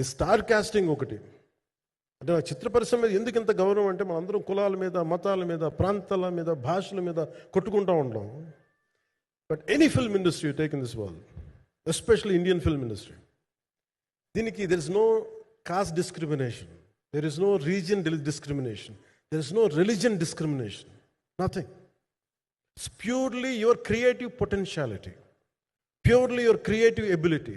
ఈ star casting ఒకటి. అంటే ఆ చిత్ర పరిశ్రమ మీద ఎందుకు ఇంత గౌరవం అంటే మనందరం కులాల మీద మతాల మీద ప్రాంతాల మీద భాషల మీద కొట్టుకుంటూ ఉంటాం but any film industry take in this world especially Indian film industry దీనికి there is no caste discrimination there is no region discrimination there is no religion discrimination nothing it's purely your creative potentiality purely your creative ability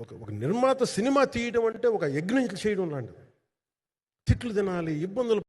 ఒక ఒక నిర్మాత cinema తీయడం అంటే ఒక యజ్ఞం చేయడం లాంటిది. తిట్లు తినాలి ఇబ్బందులు